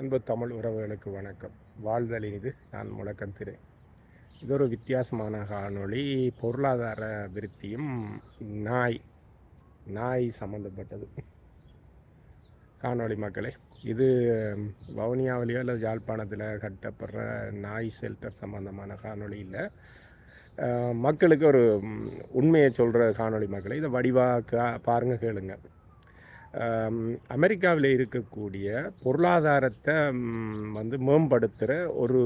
அன்பு தமிழ் உறவுகளுக்கு வணக்கம். வாழ்தல் இது நான் முழக்கத்திரு இது ஒரு வித்தியாசமான காணொளி. பொருளாதார விருத்தியும் நாய் நாய் சம்மந்தப்பட்டது காணொளி மக்களே இது வவுனியாவிலேயோ அல்லது யாழ்ப்பாணத்தில் கட்டப்படுற நாய் ஷெல்டர் சம்மந்தமான காணொளி இல்லை. மக்களுக்கு ஒரு உண்மையை சொல்கிற காணொளி மக்களை இதை வடிவாக பாருங்கள் கேளுங்கள் அமெரிக்காவில் இருக்கக்கூடிய பொருளாதாரத்தை வந்து மேம்படுத்துகிற ஒரு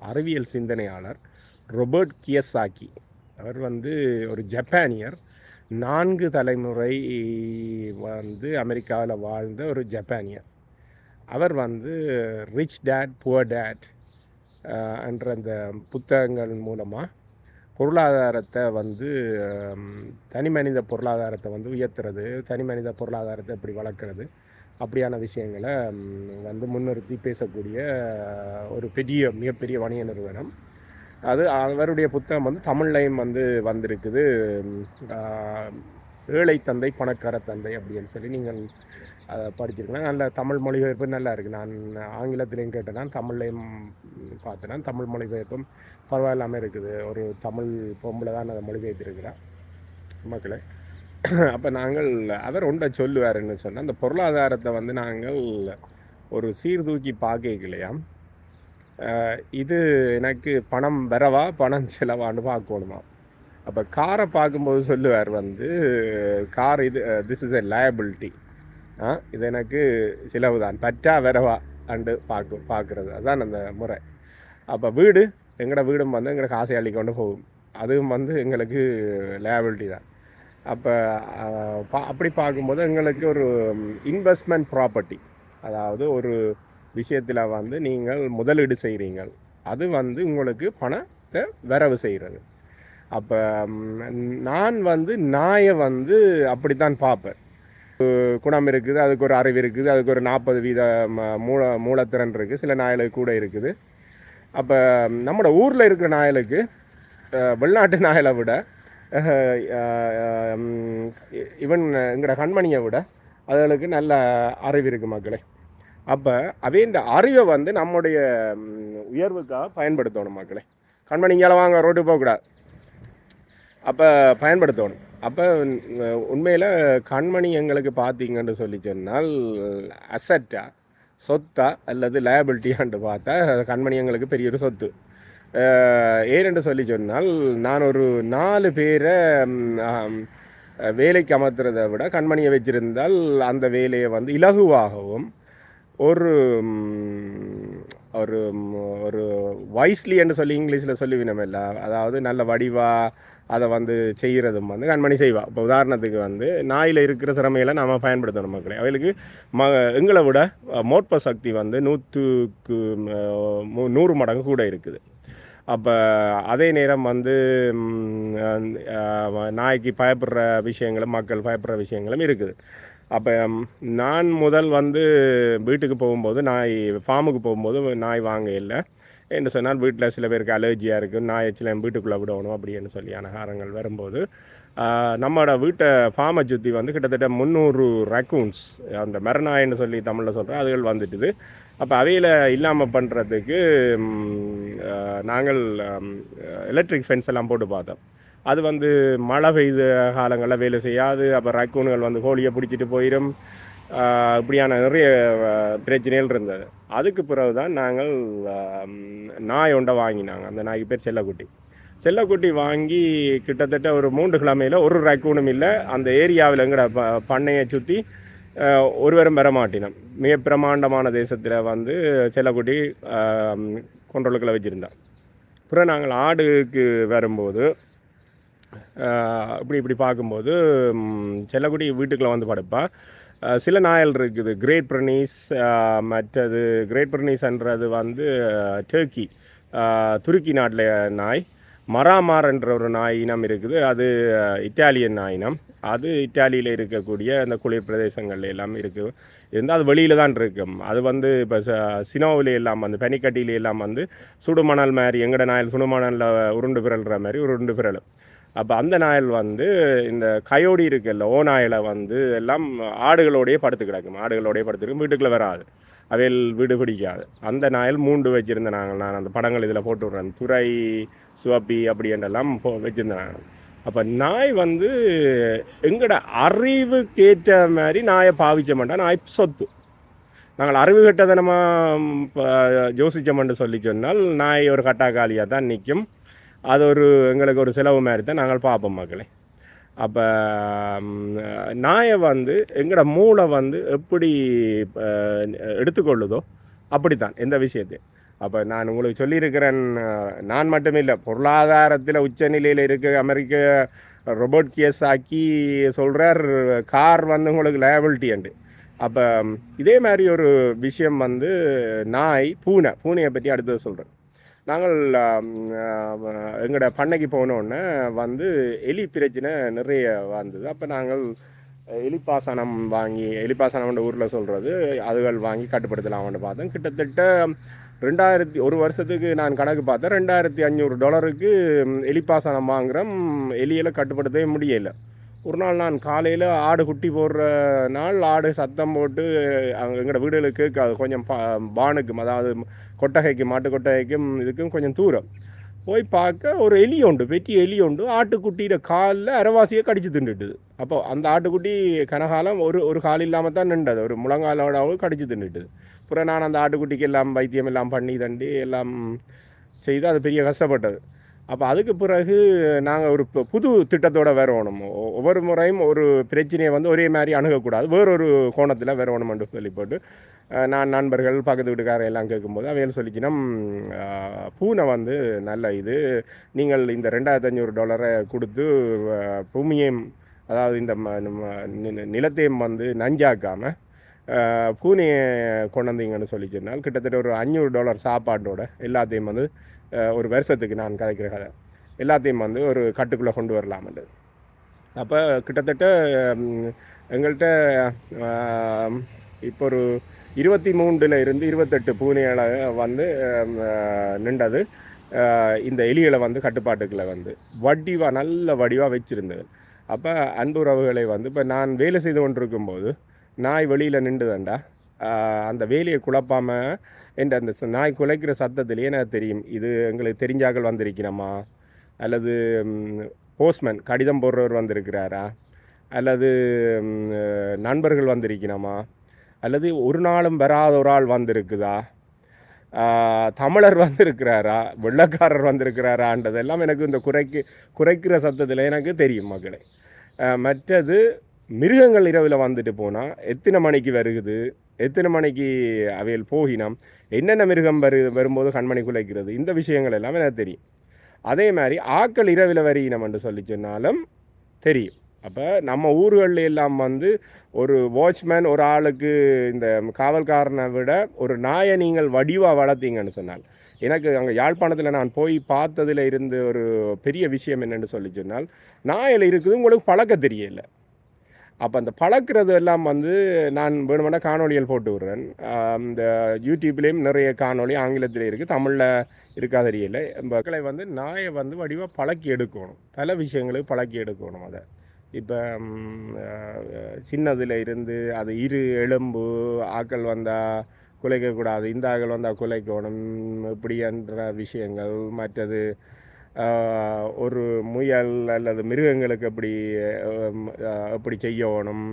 அறிவியல் சிந்தனையாளர் ரொபர்ட் கியசாக்கி அவர் வந்து ஒரு ஜப்பானியர். நான்கு தலைமுறை வந்து அமெரிக்காவில் வாழ்ந்த ஒரு ஜப்பானியர். அவர் வந்து ரிச் டேட் புவர் டேட் என்ற அந்த புத்தகங்கள் மூலமாக பொருளாதாரத்தை வந்து தனி மனித பொருளாதாரத்தை வந்து உயர்த்துறது தனி மனித பொருளாதாரத்தை எப்படி வளர்க்குறது அப்படியான விஷயங்களை வந்து முன்னிறுத்தி பேசக்கூடிய ஒரு பெரிய மிகப்பெரிய வணிக நிறுவனம். அது அவருடைய புத்தகம் வந்து தமிழ்லையும் வந்து வந்திருக்குது. ஏழை தந்தை பணக்கார தந்தை அப்படின்னு சொல்லி நீங்கள் அதை படிச்சிருக்கேன். நல்ல தமிழ் மொழிபெயர்ப்பு நல்லா இருக்குது நான் ஆங்கிலத்திலையும் கேட்டேன்னா தமிழ்லையும் பார்த்தேன்னா தமிழ் மொழிபெயர்ப்பும் பரவாயில்லாமல் இருக்குது. ஒரு தமிழ் பொம்பளை தான் அதை மொழிபெயர்த்திருக்கிறார் மக்களே. அப்போ நாங்கள் அவர் ஒன்றை சொல்லுவாருன்னு சொன்னால் அந்த பொருளாதாரத்தை வந்து நாங்கள் ஒரு சீர்தூக்கி பார்க்கலையாம் இது எனக்கு பணம் வரவா பணம் செலவான்னு பார்க்கணுமா? அப்போ காரை பார்க்கும்போது சொல்லுவார் வந்து கார் இது திஸ் இஸ் எ லயபிலிட்டி இது எனக்கு செலவு தான் பற்றா வரவா அண்டு பார்க்க பார்க்குறது. அதுதான் அந்த முறை. அப்போ வீடு எங்களோட வீடும் வந்து எங்களை காசை அள்ளி கொண்டு போகும். அதுவும் வந்து எங்களுக்கு லேபிலிட்டி தான். அப்போ பா அப்படி பார்க்கும்போது எங்களுக்கு ஒரு இன்வெஸ்ட்மெண்ட் ப்ராப்பர்ட்டி அதாவது ஒரு விஷயத்தில் வந்து நீங்கள் முதலீடு செய்கிறீங்கள் அது வந்து உங்களுக்கு பணத்தை வரவு செய்கிறது. அப்போ நான் வந்து நாயை வந்து அப்படித்தான் பார்ப்பேன். குணம் இருக்குது அதுக்கு ஒரு அறிவு இருக்குது அதுக்கு ஒரு நாற்பது வீத ம- மூல மூலத்திறன் இருக்குது சில நாய்களுக்கு கூட இருக்குது. அப்போ நம்மளோட ஊரில் இருக்கிற நாயலுக்கு வெளிநாட்டு நாயலை விட இவன் எங்களோட கண்மணியை விட அதுகளுக்கு நல்ல அறிவு இருக்குது மக்களே. அப்போ அவையின் அறிவை வந்து நம்முடைய உயர்வுக்காக பயன்படுத்தணும் மக்களே. கண்மணி வாங்க ரோட்டு போகக்கூடாது. அப்போ பயன்படுத்தணும். அப்போ உண்மையில் கண்மணி எங்களுக்கு பார்த்தீங்கன்னு சொல்லி சொன்னால் அசட்டா சொத்தா அல்லது லயபிலிட்டியான்ட்டு பார்த்தா கண்மணி எங்களுக்கு பெரிய ஒரு சொத்து. அஹ் ஏனென்று சொல்லி சொன்னால் நான் ஒரு நாலு பேரை வேலைக்கு அமர்த்துறதை விட கண்மணியை வச்சுருந்தால் அந்த வேலையை வந்து இலகுவாகவும் ஒரு ஒரு ஒரு வைஸ்லி என்று சொல்லி இங்கிலீஷில் சொல்லுவினமில்ல அதாவது நல்ல வடிவாக அதை வந்து செய்கிறதும் வந்து கண்மணி செய்வா. இப்போ உதாரணத்துக்கு வந்து நாயில் இருக்கிற திறமையில நாம் பயன்படுத்தணும் மக்களே. அவளுக்கு ம எங்களை விட மோட்ப சக்தி வந்து நூற்றுக்கு நூறு மடங்கு கூட இருக்குது. அப்போ அதே நேரம் வந்து நாய்க்கு பயப்படுற விஷயங்களும் மக்கள் பயப்படுற விஷயங்களும் இருக்குது. அப்போ நான் முதல் வந்து வீட்டுக்கு போகும்போது நாய் ஃபார்முக்கு போகும்போது நாய் வாங்க இல்லை. என்று சொன்னால் வீட்டில் சில பேருக்கு அலர்ஜியாக இருக்குது நாயை என் வீட்டுக்குள்ளே விடணும் அப்படின்னு சொல்லியான காரங்கள் வரும்போது நம்மளோட வீட்டை ஃபார்மை சுற்றி வந்து கிட்டத்தட்ட முந்நூறு ரக்கூன்ஸ் அந்த மரநாயின்னு சொல்லி தமிழில் சொல்கிறோம் அதுகள் வந்துட்டுது. அப்போ அவையில் இல்லாமல் பண்ணுறதுக்கு நாங்கள் எலக்ட்ரிக் ஃபென்ஸ் எல்லாம் போட்டு பார்த்தோம். அது வந்து மழை பெய்த காலங்களில் வேலை செய்யாது. அப்போ ரக்கூன்கள் வந்து கோழியை பிடிச்சிட்டு போயிடும் இப்படியான நிறைய பிரச்சனைகள் இருந்தது. அதுக்கு பிறகு தான் நாங்கள் நாய் ஒன்றை வாங்கினாங்க. அந்த நாய்க்கு பேர் செல்லக்குட்டி. செல்லக்குட்டி வாங்கி கிட்டத்தட்ட ஒரு மூன்று கிழமையில் ஒரு ரக்கூனும் இல்லை அந்த ஏரியாவில் எங்கட ப பண்ணையை சுற்றி ஒருவரும் பெற மாட்டினோம். மிக பிரமாண்டமான தேசத்தில் வந்து செல்லக்குட்டி கொண்டலுக்களை வச்சுருந்தோம் அப்புறம் நாங்கள் ஆடுக்கு வரும்போது இப்படி இப்படி பார்க்கும்போது செல்லக்குட்டி செல்லக்குடி வீட்டுக்குள்ளே வந்து படுப்பா. சில நாயல் இருக்குது. கிரேட் பிரனீஸ் மற்றது கிரேட் பிரனீஸ்ன்றது வந்து டர்க்கி. துருக்கி நாட்டில் நாய். மராமார்ன்ற ஒரு நாய் இனம் இருக்குது. அது இட்டாலியன் நாய் இனம் அது இட்டாலியில் இருக்கக்கூடிய அந்த குளிர் பிரதேசங்கள்ல எல்லாம் இருக்குது இருந்தால் அது வெளியில் தான் இருக்கும். அது வந்து இப்போ சினோவில் எல்லாம் வந்து பனிக்கட்டியில எல்லாம் வந்து சுடுமணல் மாதிரி எங்கட நாயல் சுடுமணலில் உருண்டு பிறல்ற மாதிரி உருண்டு பிறலும். அப்போ அந்த நாயல் வந்து இந்த கயோடி இருக்குல்ல ஓ நாயில் வந்து எல்லாம் ஆடுகளோடையே படுத்து கிடக்கும். ஆடுகளோடையே படுத்துருக்கும் வீட்டுக்குள்ளே வராது. அவையில் வீடு பிடிக்காது. அந்த நாயில் மூண்டு வச்சுருந்த நாங்கள் நான் அந்த படங்கள் இதில் போட்டு விட்றேன். துறை சுவப்பி அப்படின்றெல்லாம் போ வச்சுருந்தேன் அப்போ நாய் வந்து எங்களோட அறிவுக்கேற்ற மாதிரி நாயை பாவிச்ச மாட்டேன் நாய் சொத்து. நாங்கள் அறிவு கட்டதனமாக யோசிச்சோம்னு சொல்லி சொன்னால் நாய் ஒரு கட்டாக்காளியாக தான் நிற்கும் அது ஒரு எங்களுக்கு ஒரு செலவு மாதிரி தான் நாங்கள் பார்ப்போம் மக்களே. அப்போ நாயை வந்து எங்களோட மூளை வந்து எப்படி எடுத்துக்கொள்ளுதோ அப்படித்தான் எந்த விஷயத்தையும் அப்போ நான் உங்களுக்கு சொல்லியிருக்கிறேன் நான் மட்டும் இல்லை பொருளாதாரத்தில் உச்சநிலையில் இருக்க அமெரிக்க ரொபோட் கேஸ் ஆக்கி சொல்கிறார் கார் வந்து உங்களுக்கு லேபிலிட்டி அப்போ இதே மாதிரி ஒரு விஷயம் வந்து நாய் பூனை பூனையை பற்றி அடுத்தது சொல்கிறேன் நாங்கள் எங்களோட பண்ணைக்கு போனோடனே வந்து எலி பிரச்சனை நிறைய வந்தது. அப்போ நாங்கள் எலிப்பாசனம் வாங்கி எலிப்பாசனம்ன்ற ஊரில் சொல்கிறது அதுகள் வாங்கி கட்டுப்படுத்தலாம்னு பார்த்தோம். கிட்டத்தட்ட ரெண்டாயிரத்தி ஒரு வருஷத்துக்கு நான் கணக்கு பார்த்தேன். ரெண்டாயிரத்தி அஞ்சூறு டாலருக்கு எலிப்பாசனம் வாங்குகிறோம் எலியில் கட்டுப்படுத்தவே முடியலை. ஒரு நாள் நான் காலையில் ஆடு குட்டி போடுற நாள் ஆடு சத்தம் போட்டு அங்கே எங்களோட வீடுகளுக்கு கேட்காது கொஞ்சம் பா பானுக்கும் அதாவது கொட்டகைக்கும் மாட்டு கொட்டகைக்கும் இதுக்கும் கொஞ்சம் தூரம். போய் பார்க்க ஒரு எலி உண்டு பெட்டி எலி உண்டு ஆட்டுக்குட்டியோட காலில் அரைவாசியை கடிச்சு தின்றுட்டுது அப்போ அந்த ஆட்டுக்குட்டி கனகாலம் ஒரு ஒரு கால் இல்லாமல் தான் நின்றது ஒரு முழங்காலோட கடிச்சு தின்றுட்டுது அப்புறம் நான் அந்த ஆட்டுக்குட்டிக்கு எல்லாம் வைத்தியம் எல்லாம் பண்ணி தண்டி எல்லாம் செய்து அது பெரிய கஷ்டப்பட்டது. அப்போ அதுக்கு பிறகு நாங்கள் ஒரு பு- புது திட்டத்தோடு வரணும் ஒ- ஒவ்வொரு முறையும் ஒரு பிரச்சனையை வந்து ஒரே மாதிரி அணுகக்கூடாது. வேறொரு கோணத்தில் வரணும்னு சொல்லி போட்டு நான் நண்பர்கள் பக்கத்து வீட்டுக்காரர் எல்லாம் கேட்கும்போது அவையில் சொல்லிச்சின்னா பூனை வந்து நல்ல இது நீங்கள் இந்த ரெண்டாயிரத்தி அஞ்சூறு டாலரை கொடுத்து பூமியையும் அதாவது இந்த நிலத்தையும் வந்து நஞ்சாக்காமல் பூனையை கொண்டு வந்தீங்கன்னு சொல்லி சொன்னால் கிட்டத்தட்ட ஒரு அஞ்சூறு டாலர் சாப்பாட்டோட எல்லாத்தையும் வந்து ஒரு வருஷத்துக்கு நான் கதைக்கிற கதை. எல்லாத்தையும் வந்து ஒரு கட்டுக்குள்ளே கொண்டு வரலாம்ன்றது அப்போ கிட்டத்தட்ட எங்கள்கிட்ட இப்போ ஒரு இருபத்தி மூன்றில் இருந்து இருபத்தெட்டு பூனைகளை வந்து நின்றது. இந்த எலிகளை வந்து கட்டுப்பாட்டுக்குள்ளே வந்து வடிவாக நல்ல வடிவாக வச்சுருந்தது. அப்போ அன்புறவுகளை வந்து இப்போ நான் வேலை செய்து கொண்டிருக்கும்போது நாய் வெளியில் நின்றுதண்டா? அந்த வேலியை குழப்பாமல் என்ற அந்த நாய் குலைக்கிற சத்தத்திலேயே எனக்கு தெரியும். இது எங்களுக்கு தெரிஞ்சாக்கள் வந்திருக்கிறோமா அல்லது போஸ்ட்மேன் கடிதம் போடுறவர் வந்திருக்கிறாரா? அல்லது நண்பர்கள் வந்திருக்கணுமா? அல்லது ஒரு நாளும் வராத ஒரு ஆள் வந்திருக்குதா? தமிழர் வந்திருக்கிறாரா? வெள்ளக்காரர் வந்திருக்கிறாரான்றதெல்லாம் எனக்கு இந்த குறைக்கு குறைக்கிற சத்தத்தில் எனக்கு தெரியும் மக்களே. மற்றது மிருகங்கள் இரவில் வந்துட்டு போனால் எத்தனை மணிக்கு வருகுது? எத்தனை மணிக்கு அவையில் போகினோம்? என்னென்ன மிருகம் வரு வரும்போது கண்மணி குலைக்கிறது? இந்த விஷயங்கள் எல்லாம் எனக்கு தெரியும். அதே மாதிரி ஆக்கள் இரவில் வரையினம் என்று சொல்லி சொன்னாலும் தெரியும். அப்போ நம்ம ஊர்களில் எல்லாம் வந்து ஒரு வாட்ச்மேன் ஒரு ஆளுக்கு இந்த காவல்காரனை விட ஒரு நாயை நீங்கள் வடிவாக வளர்த்தீங்கன்னு சொன்னால் எனக்கு அங்கே யாழ்ப்பாணத்தில் நான் போய் பார்த்ததில் இருந்து ஒரு பெரிய விஷயம் என்னென்னு சொல்லி சொன்னால் நாயில் இருக்குது உங்களுக்கு பழக்க தெரியல. அப்போ அந்த பழக்கிறது எல்லாம் வந்து நான் வேணுமெண்டா காணொலிகள் போட்டு விடுறேன். இந்த யூடியூப்லேயும் நிறைய காணொளி ஆங்கிலத்தில் இருக்குது தமிழில் இருக்காத தெரியல. மக்களை வந்து நாயை வந்து வடிவாக பழக்கி எடுக்கணும். பல விஷயங்களுக்கு பழக்கி எடுக்கணும் அதை. இப்போ சின்னதில் இருந்து அது இரு எலும்பு ஆக்கள் வந்தால் குலைக்கக்கூடாது இந்த ஆக்கள் வந்தால் குலைக்கணும் இப்படின்ற விஷயங்கள் மற்றது ஒரு முயல் அல்லது மிருகங்களுக்கு எப்படி ஆம், எப்படி செய்யணும்.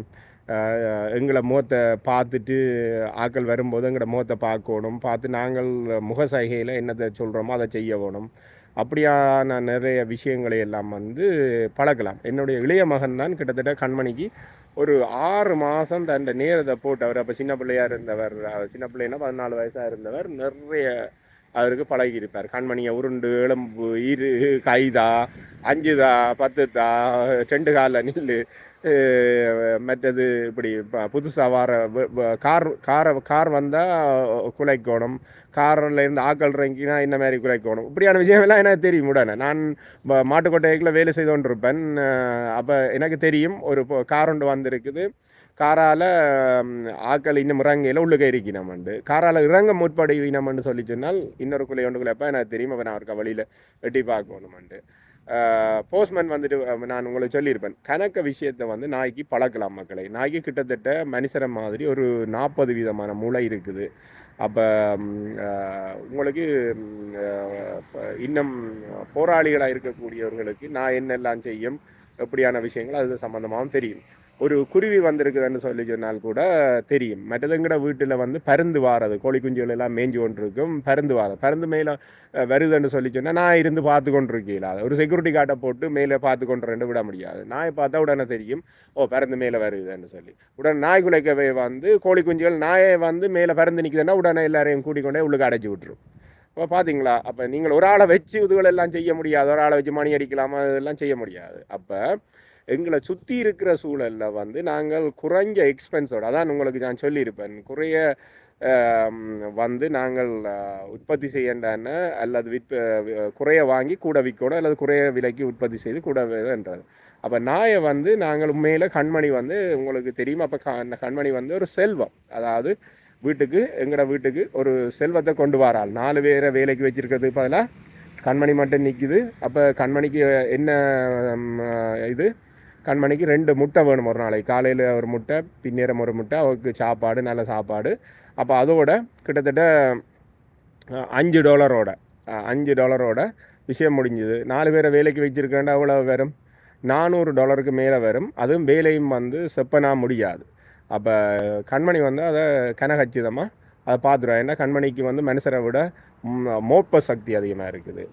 எங்களை முகத்தை பார்த்துட்டு ஆக்கள் வரும்போது எங்களோட முகத்தை பார்க்கணும். பார்த்து நாங்கள் முக சைகையில் என்னத்தை சொல்கிறோமோ அதை செய்யணும். அப்படியான நிறைய விஷயங்களை எல்லாம் வந்து பழக்கலாம். என்னுடைய இளைய மகன் தான் கிட்டத்தட்ட கண்மணிக்கு ஒரு ஆறு மாதம் தன் நேரத்தை போட்டு அவர் அப்போ சின்ன பிள்ளையாக இருந்தவர் சின்ன பிள்ளைன்னா பதினாலு வயசாக இருந்தவர். நிறைய அவருக்கு பழகி இருப்பார் கண்மணியை உருண்டு எலும்பு இரு கைதா அஞ்சுதா பத்துதா ரெண்டு காலில் நில்லு மற்றது இப்படி புதுசாக வர வ- கார் காரை கார் வந்தால் குலைக்கணும். காரில் இருந்து ஆக்கள் இறங்கினா இந்த மாதிரி குலைக்கணும். இப்படியான விஷயமெல்லாம் எனக்கு தெரியும் உடனே. நான் மாட்டுக்கோட்டைக்குள்ளே வேலை செய்து கொண்டிருப்பேன். அப்போ எனக்கு தெரியும் ஒரு கார் ஒன்று வந்திருக்குது. காரால் ஆக்கள் இன்னும் இறங்கையில் உள்ளுக்க இருக்கணும்ண்டு காரால் இறங்க முற்படுவினம்னு சொல்லி சொன்னால் இன்னொரு குலை ஒன்று எப்போ எனக்கு தெரியும் அப்போ நான் அவருக்கு வழியில் வெட்டி பார்க்கணுமெண்டு போஸ்ட்மேன் வந்துட்டு நான் உங்களுக்கு சொல்லியிருப்பேன். கணக்க விஷயத்தை வந்து நாய்க்கு பழக்கலாம் மக்களை. நாய்க்கு கிட்டத்தட்ட மனுஷரை மாதிரி ஒரு நாற்பது விதமான மூளை இருக்குது. அப்போ உங்களுக்கு இன்னும் போராளிகளாக இருக்கக்கூடியவர்களுக்கு நான் என்னெல்லாம் செய்யும் எப்படியான விஷயங்கள் அது சம்மந்தமாகவும் தெரியும். ஒரு குருவி வந்திருக்குதுன்னு சொல்லி சொன்னால் கூட தெரியும். மற்றதுங்கட வீட்டில் வந்து பருந்து வாரது. கோழி குஞ்சுகள் எல்லாம் மேய்ஞ்சு கொண்டிருக்கும். பருந்து வாரது பருந்து மேலே வருதுன்னு சொல்லி சொன்னால் நான் இருந்து பார்த்து கொண்டுருக்கீங்களா ஒரு செக்யூரிட்டி கார்டை போட்டு மேலே பார்த்து கொண்டு ரெண்டு விட முடியாது. நாயை பார்த்தா உடனே தெரியும். ஓ பருந்து மேலே வருதுன்னு சொல்லி. உடனே நாய் குலைக்கவே வந்து கோழி குஞ்சுகள் நாயை வந்து மேலே பறந்து நிற்குதுன்னா உடனே எல்லாரையும் கூட்டிக்கொண்டே உள்ளுக்கு அடைச்சி விட்டுரும். இப்போ பார்த்தீங்களா அப்போ நீங்கள் ஒரு ஆளை வச்சு இதுகளெல்லாம் செய்ய முடியாது. ஒரு ஆளை வச்சு மணி அடிக்கலாமா. இதெல்லாம் செய்ய முடியாது. அப்போ எங்களை சுற்றி இருக்கிற சூழலில் வந்து நாங்கள் குறைஞ்ச எக்ஸ்பென்ஸோட அதான் உங்களுக்கு நான் சொல்லியிருப்பேன். குறைய வந்து நாங்கள் உற்பத்தி செய்யண்டான அல்லது விற்ப குறைய வாங்கி கூட விற்கணும் அல்லது குறைய விலைக்கு உற்பத்தி செய்து கூட வேணுன்றது அப்போ நாயை வந்து நாங்கள் உண்மையில் கண்மணி வந்து உங்களுக்கு தெரியும்? அப்போ க கண்மணி வந்து ஒரு செல்வம். அதாவது வீட்டுக்கு எங்களோட வீட்டுக்கு ஒரு செல்வத்தை கொண்டு வராள். நாலு பேரை வேலைக்கு வச்சிருக்கிறதுக்கு பதிலாக கண்மணி மட்டும் நிற்கிது அப்போ கண்மணிக்கு என்ன இது? கண்மணிக்கு ரெண்டு முட்டை வேணும் ஒரு நாளைக்கு. காலையில் ஒரு முட்டை பின்னேரம் ஒரு முட்டை அவருக்கு சாப்பாடு நல்ல சாப்பாடு. அப்போ அதோட கிட்டத்தட்ட அஞ்சு டாலரோட அஞ்சு டாலரோட விஷயம் முடிஞ்சுது. நாலு பேரை வேலைக்கு வச்சிருக்கேன்டா அவ்வளோ வரும். நானூறு டாலருக்கு மேலே வரும். அதுவும் வேலையும் வந்து செப்பனா முடியாது. அப்போ கண்மணி வந்து அதை கனகச்சிதமாக அதை பார்த்துருவா. ஏன்னா கண்மணிக்கு வந்து மனுஷரை விட மோப்ப சக்தி அதிகமாக இருக்குது.